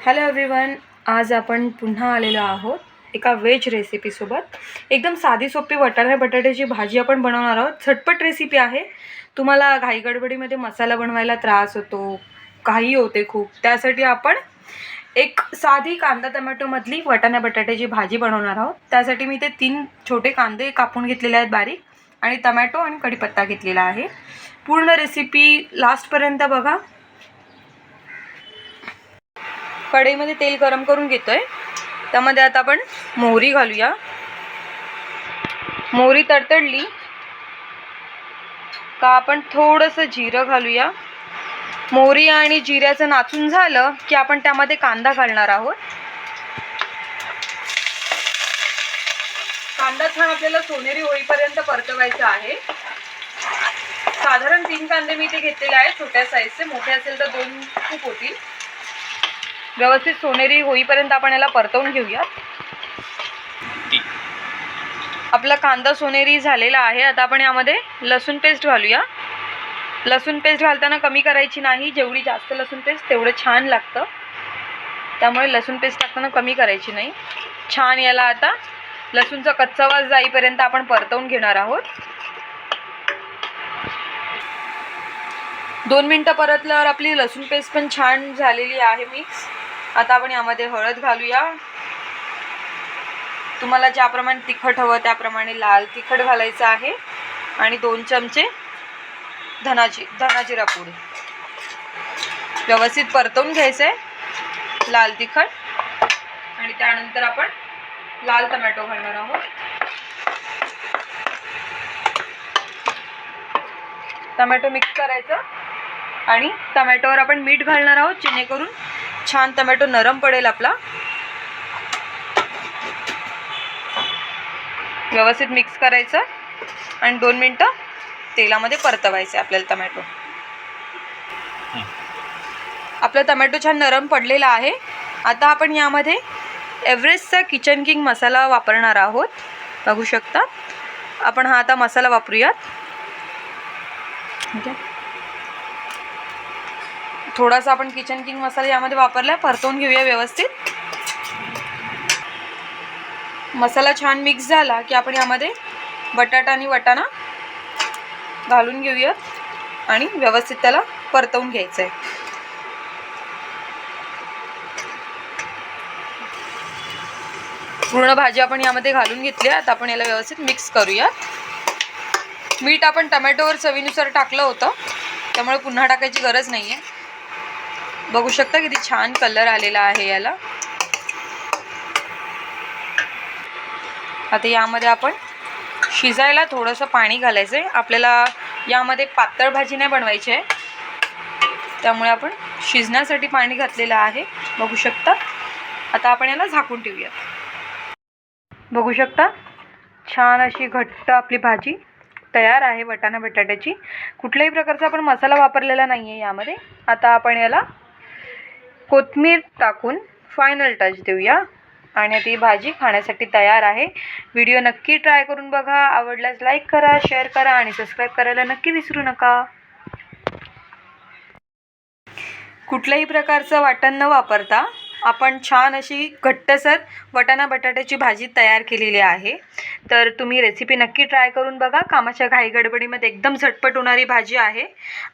Hello everyone आज आपण पुन्हा आलेलो आहोत एका व्हेज रेसिपीसोबत एकदम साधी सोपी वाटाणे बटाट्याची भाजी आपण बनवणार आहोत. झटपट रेसिपी आहे. तुम्हाला घाई गडबडीमध्ये मसाला बनवायला त्रास होतो काही होते खूप. त्यासाठी आपण एक साधी कांदा टमॅटोमधली वाटाणा बटाट्याची भाजी बनवणार आहोत. त्यासाठी मी ते तीन छोटे कांदे कापून घेतलेले आहेत बारीक आणि टमॅटो आणि कढीपत्ता घेतलेला आहे. पूर्ण रेसिपी लास्टपर्यंत बघा. कढईमध्ये तेल गरम करून घेतोय. त्यामध्ये आता आपण मोहरी घालूया. मोहरी तडतडली. का आपण थोडंसं जिरं घालूया. मोहरी आणि जिऱ्याचं नाचून झालं की आपण त्यामध्ये कांदा घालणार आहोत. कांदा छान आपल्याला सोनेरी होईपर्यंत परतवायचा आहे. साधारण तीन कांदे मी ते घेतलेले आहेत. छोट्या साईजचे मोठे असेल तर दोन खूप होतील. व्यवस्थित सोनेरी होईपर्यंत आपण याला परतवून घेऊया आपला कांदा सोनेरी झालेला आहे. आता आपण यामध्ये लसूण पेस्ट घालूया. लसूण पेस्ट घालताना कमी करायची नाही. जेवढी जास्त लसूण पेस्ट तेवढं छान लागतं. त्यामुळे लसूण पेस्ट टाकताना कमी करायची नाही. छान याला आता लसूणचा कच्चा वास जाईपर्यंत आपण परतवून घेणार आहोत. दोन मिनटं परतल्यावर आपली लसूण पेस्ट पण छान झालेली आहे मिक्स. आता आपण यामध्ये हळद घालूया. तुम्हाला ज्याप्रमाणे तिखट हवं त्याप्रमाणे लाल तिखट घालायचं आहे. आणि दोन चमचे धनाजी धनाजिरा पूड. व्यवस्थित परतवून घ्यायचं आहे लाल तिखट. आणि त्यानंतर आपण लाल टमॅटो घालणार आहोत. टमॅटो मिक्स करायचं. आणि टमॅटोवर आपण मीठ घालणार आहोत जेणेकरून छान टमॅटो नरम पडेल आपला. व्यवस्थित मिक्स करायचं आणि दोन मिनटं तेलामध्ये परतवायचं आपल्याला टमॅटो. आपला टमॅटो छान नरम पडलेला आहे. आता आपण यामध्ये एव्हरेस्टचा किचन किंग मसाला वापरणार आहोत. बघू शकता. आपण हा आता मसाला वापरूयात. ठीक आहे? थोडासा आपण किचन किंग मसाला यामध्ये वापरला परतवून घेऊया व्यवस्थित. मसाला छान मिक्स झाला की आपण यामध्ये बटाटा आणि वटाणा घालून घेऊयात आणि व्यवस्थित त्याला परतवून घ्यायचं आहे पूर्ण भाजी आपण यामध्ये घालून घेतली आता आपण याला व्यवस्थित मिक्स करूयात. मीठ आपण टमॅटोवर चवीनुसार टाकलं होतं त्यामुळे पुन्हा टाकायची गरज नाही आहे बघू शकता किती छान कलर आलेला आहे याला. आता यामध्ये आपण शिजायला थोडंसं पाणी घालायचं आहे आपल्याला यामध्ये पातळ भाजी नाही बनवायची आहे. त्यामुळे आपण शिजण्यासाठी पाणी घातलेलं आहे. बघू शकता. आता आपण याला झाकून ठेवूयात. बघू शकता. छान अशी घट्ट आपली भाजी तयार आहे वटाणा बटाट्याची. कुठल्याही प्रकारचा आपण मसाला वापरलेला नाही आहे यामध्ये. आता आपण याला कोथमीर टाकून फायनल टच देऊया. आणि आता ही भाजी खाण्यासाठी तयार आहे. व्हिडिओ नक्की ट्राय करून बघा. आवडल्यास लाईक करा शेअर करा आणि सबस्क्राईब करायला नक्की विसरू नका. कुठल्याही प्रकारचं वाटण न वापरता आपण छान अशी घट्टसर वटाणा बटाट्याची भाजी तयार केलेली आहे. तर तुम्ही रेसिपी नक्की ट्राय करून बघा. कामाच्या घाई गडबडीमध्ये एकदम झटपट होणारी भाजी आहे.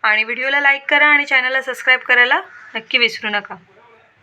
आणि व्हिडिओला लाईक करा आणि चॅनलला सबस्क्राईब करायला नक्की विसरू नका.